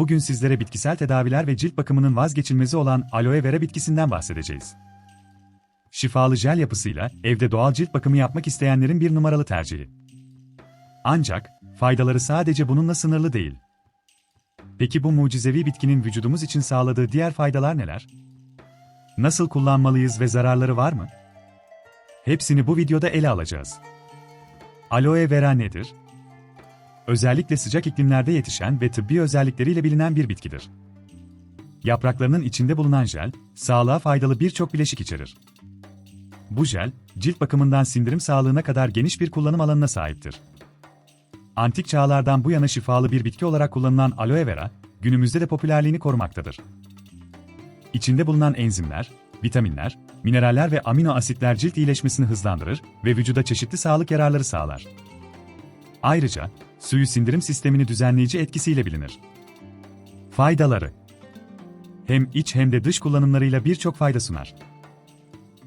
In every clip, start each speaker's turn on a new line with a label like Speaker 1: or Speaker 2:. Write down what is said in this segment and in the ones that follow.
Speaker 1: Bugün sizlere bitkisel tedaviler ve cilt bakımının vazgeçilmezi olan aloe vera bitkisinden bahsedeceğiz. Şifalı jel yapısıyla evde doğal cilt bakımı yapmak isteyenlerin bir numaralı tercihi. Ancak faydaları sadece bununla sınırlı değil. Peki bu mucizevi bitkinin vücudumuz için sağladığı diğer faydalar neler? Nasıl kullanmalıyız ve zararları var mı? Hepsini bu videoda ele alacağız. Aloe vera nedir? Özellikle sıcak iklimlerde yetişen ve tıbbi özellikleriyle bilinen bir bitkidir. Yapraklarının içinde bulunan jel, sağlığa faydalı birçok bileşik içerir. Bu jel, cilt bakımından sindirim sağlığına kadar geniş bir kullanım alanına sahiptir. Antik çağlardan bu yana şifalı bir bitki olarak kullanılan aloe vera, günümüzde de popülerliğini korumaktadır. İçinde bulunan enzimler, vitaminler, mineraller ve amino asitler cilt iyileşmesini hızlandırır ve vücuda çeşitli sağlık yararları sağlar. Ayrıca, suyu sindirim sistemini düzenleyici etkisiyle bilinir. Faydaları Hem iç hem de dış kullanımlarıyla birçok fayda sunar.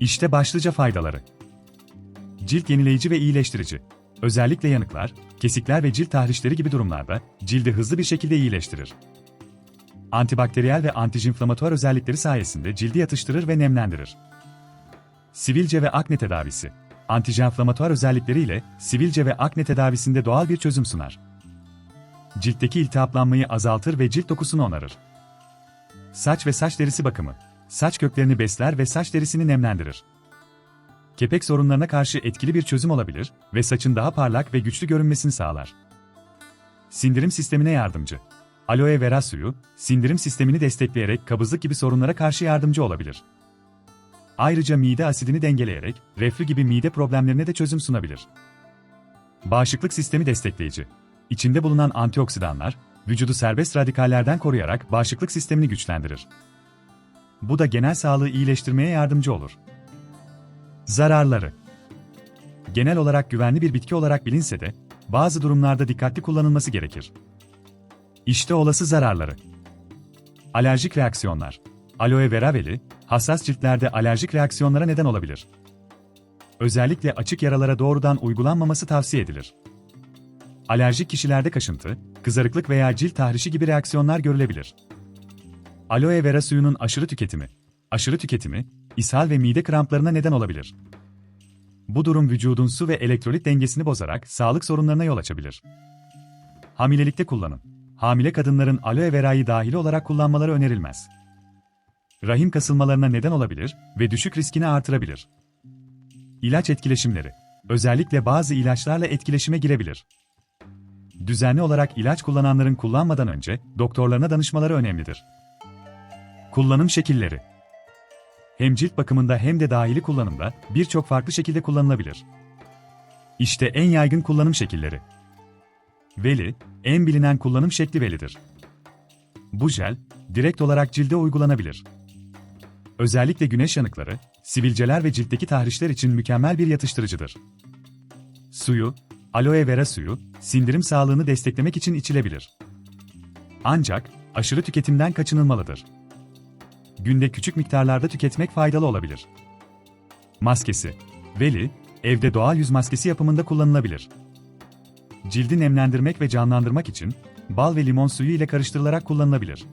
Speaker 1: İşte başlıca faydaları. Cilt yenileyici ve iyileştirici. Özellikle yanıklar, kesikler ve cilt tahrişleri gibi durumlarda cildi hızlı bir şekilde iyileştirir. Antibakteriyel ve antijinflamatuar özellikleri sayesinde cildi yatıştırır ve nemlendirir. Sivilce ve akne tedavisi. Antijenflamatuar özellikleriyle sivilce ve akne tedavisinde doğal bir çözüm sunar. Ciltteki iltihaplanmayı azaltır ve cilt dokusunu onarır. Saç ve saç derisi bakımı. Saç köklerini besler ve saç derisini nemlendirir. Kepek sorunlarına karşı etkili bir çözüm olabilir ve saçın daha parlak ve güçlü görünmesini sağlar. Sindirim sistemine yardımcı. Aloe vera suyu, sindirim sistemini destekleyerek kabızlık gibi sorunlara karşı yardımcı olabilir. Ayrıca mide asidini dengeleyerek reflü gibi mide problemlerine de çözüm sunabilir. Bağışıklık sistemi destekleyici. İçinde bulunan antioksidanlar, vücudu serbest radikallerden koruyarak bağışıklık sistemini güçlendirir. Bu da genel sağlığı iyileştirmeye yardımcı olur. Zararları Genel olarak güvenli bir bitki olarak bilinse de, bazı durumlarda dikkatli kullanılması gerekir. İşte olası zararları. Alerjik reaksiyonlar. Aloe vera veli, hassas ciltlerde alerjik reaksiyonlara neden olabilir. Özellikle açık yaralara doğrudan uygulanmaması tavsiye edilir. Alerjik kişilerde kaşıntı, kızarıklık veya cilt tahrişi gibi reaksiyonlar görülebilir. Aloe vera suyunun aşırı tüketimi. Aşırı tüketimi, ishal ve mide kramplarına neden olabilir. Bu durum vücudun su ve elektrolit dengesini bozarak sağlık sorunlarına yol açabilir. Hamilelikte kullanım. Hamile kadınların aloe verayı dahili olarak kullanmaları önerilmez. Rahim kasılmalarına neden olabilir ve düşük riskini artırabilir. İlaç etkileşimleri. Özellikle bazı ilaçlarla etkileşime girebilir. Düzenli olarak ilaç kullananların kullanmadan önce doktorlarına danışmaları önemlidir. Kullanım şekilleri. Hem cilt bakımında hem de dahili kullanımda birçok farklı şekilde kullanılabilir. İşte en yaygın kullanım şekilleri. Veli, en bilinen kullanım şekli velidir. Bu jel, direkt olarak cilde uygulanabilir. Özellikle güneş yanıkları, sivilceler ve ciltteki tahrişler için mükemmel bir yatıştırıcıdır. Suyu, aloe vera suyu, sindirim sağlığını desteklemek için içilebilir. Ancak, aşırı tüketimden kaçınılmalıdır. Günde küçük miktarlarda tüketmek faydalı olabilir. Maskesi, veli, evde doğal yüz maskesi yapımında kullanılabilir. Cildi nemlendirmek ve canlandırmak için bal ve limon suyu ile karıştırılarak kullanılabilir.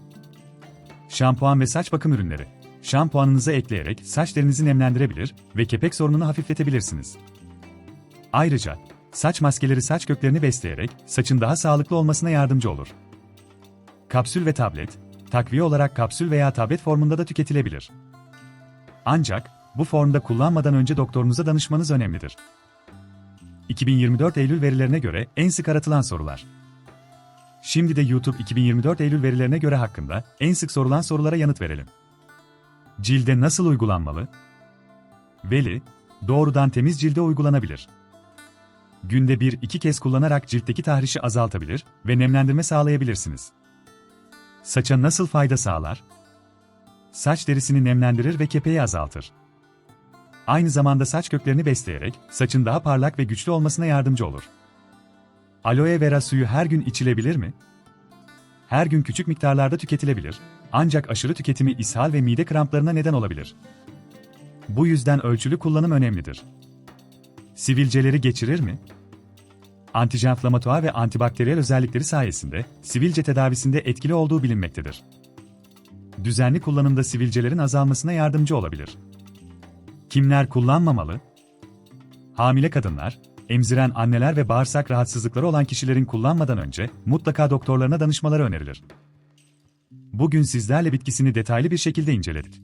Speaker 1: Şampuan ve saç bakım ürünleri. Şampuanınıza ekleyerek saç derinizi nemlendirebilir ve kepek sorununu hafifletebilirsiniz. Ayrıca saç maskeleri saç köklerini besleyerek saçın daha sağlıklı olmasına yardımcı olur. Kapsül ve tablet, takviye olarak kapsül veya tablet formunda da tüketilebilir. Ancak bu formda kullanmadan önce doktorunuza danışmanız önemlidir. 2024 Eylül verilerine göre en sık aratılan sorular. Şimdi de YouTube 2024 Eylül verilerine göre hakkında en sık sorulan sorulara yanıt verelim. Cilde nasıl uygulanmalı? Veli, doğrudan temiz cilde uygulanabilir. Günde bir iki kez kullanarak ciltteki tahrişi azaltabilir ve nemlendirme sağlayabilirsiniz. Saça nasıl fayda sağlar? Saç derisini nemlendirir ve kepeği azaltır. Aynı zamanda saç köklerini besleyerek saçın daha parlak ve güçlü olmasına yardımcı olur. Aloe vera suyu her gün içilebilir mi? Her gün küçük miktarlarda tüketilebilir, ancak aşırı tüketimi ishal ve mide kramplarına neden olabilir. Bu yüzden ölçülü kullanım önemlidir. Sivilceleri geçirir mi? antijenflamatuar ve antibakteriyel özellikleri sayesinde sivilce tedavisinde etkili olduğu bilinmektedir. Düzenli kullanımda sivilcelerin azalmasına yardımcı olabilir. Kimler kullanmamalı? Hamile kadınlar, emziren anneler ve bağırsak rahatsızlıkları olan kişilerin kullanmadan önce mutlaka doktorlarına danışmaları önerilir. Bugün sizlerle bitkisini detaylı bir şekilde inceledik.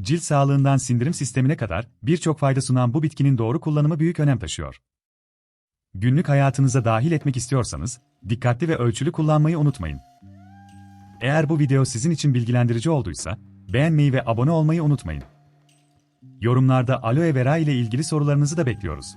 Speaker 1: Cilt sağlığından sindirim sistemine kadar birçok fayda sunan bu bitkinin doğru kullanımı büyük önem taşıyor. Günlük hayatınıza dahil etmek istiyorsanız, dikkatli ve ölçülü kullanmayı unutmayın. Eğer bu video sizin için bilgilendirici olduysa, beğenmeyi ve abone olmayı unutmayın. Yorumlarda aloe vera ile ilgili sorularınızı da bekliyoruz.